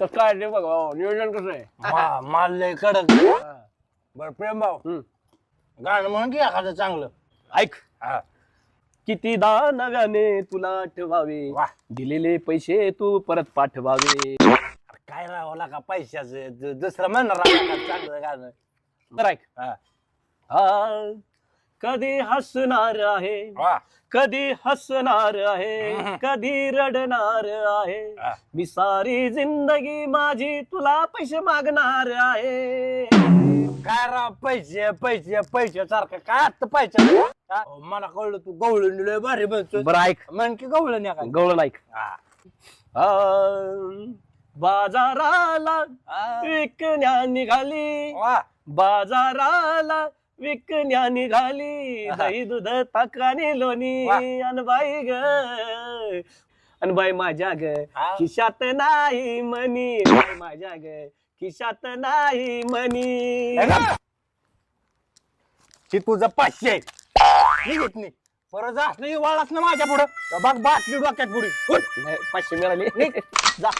तर काय ते बघ भाऊ, नियोजन कसं आहे मा- माल लय कडक हा. बर प्रेम भाऊ हम्म. गाणं म्हणून की एखादं चांगलं ऐक हा. कितीदा नव्याने तुला आठवावे वाह. दिलेले पैसे तू परत पाठवावे अरे काय राहावं का पैशाचं दु- दुसरं म्हणणार चांगलं गाणं तर ऐक हा. हा कधी हसणार आहे वा. कधी हसणार आहे. कधी रडणार आहे. मी सारी जिंदगी माझी तुला पैसे मागणार आहे काय राव पैसे पैसे पैसे सारखं काय आता पैसे हा? अहो, मला कळलं तू गवळण लय भारी म्हणतो बरं ऐक म्हण की गवळण या काय गवळण ऐक हा. आ, बाजाराला हा. विकण्या निघाली वा. बाजाराला विकण्या निघाली. दही दूध ताकाने लोणी वा. अन बाई ग अन बाई माझ्या ग. खिशात नाही मनी बाई माझ्या ग खिशात नाही मनी तुझं पाचशे आहे. नाही परत असलं वाळाच ना माझ्या पुढं तर बघ बाटली डोक्यात पुढे नाही, पाचशे मिळाले जा